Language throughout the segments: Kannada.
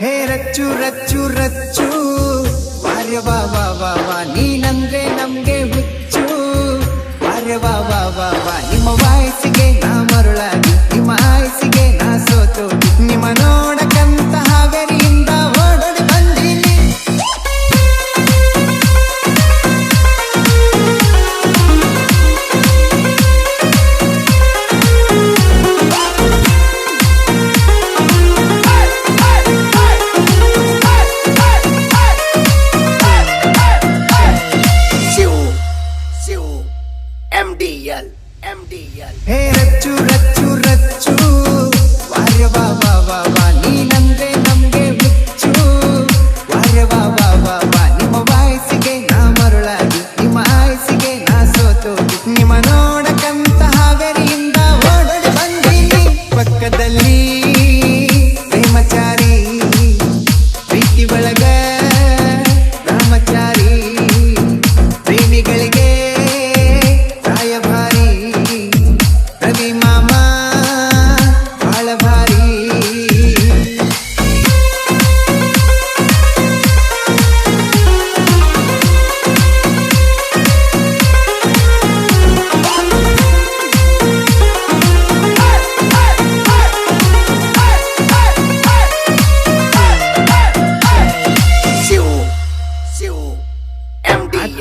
హే రచ్చు రచ్చు రచ్చు. వార్య వా వా వా నీ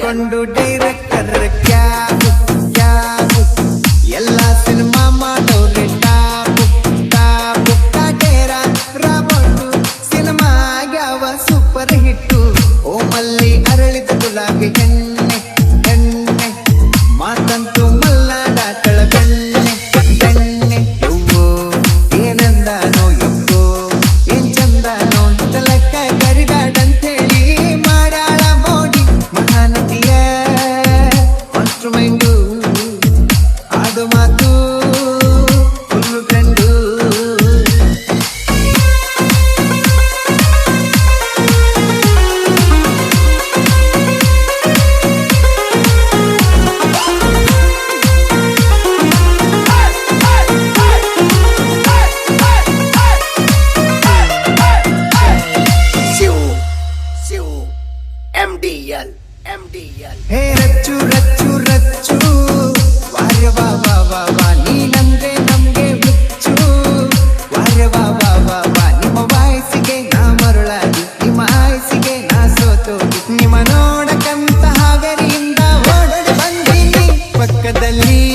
ಕೊಂಡು ಡೈರೆಕ್ಟರ್ ಕ್ಯಾಬ್. ಎಂಡಿಎಲ್ ಎಂಡಿಎಲ್ ಹೇ, ರಚ್ಚು ರಚ್ಚು ರಚ್ಚು. ವಾರ್ಯ, ವಾ ವಾ ವಾ ವಾ. ನೀ ನಮ್ಗೆ ನಮ್ಗೆ ಹುಚ್ಚು. ವಾರ್ಯ, ವಾ ವಾ ವಾ ವಾ. ನಿಮ್ಮ ವಾಯ್ಸಿಗೆ ನಾ ಮರುಳಾಗಿ, ನಿಮ್ಮ ಆಯ್ಸಿಗೆ ಸೋತು ನಿಮ್ಮ ನೋಡಕಂತ ಹಾವೇರಿಯಿಂದ ಓಡೋಡಿ ಬಂದೀನಿ. ಪಕ್ಕದಲ್ಲಿ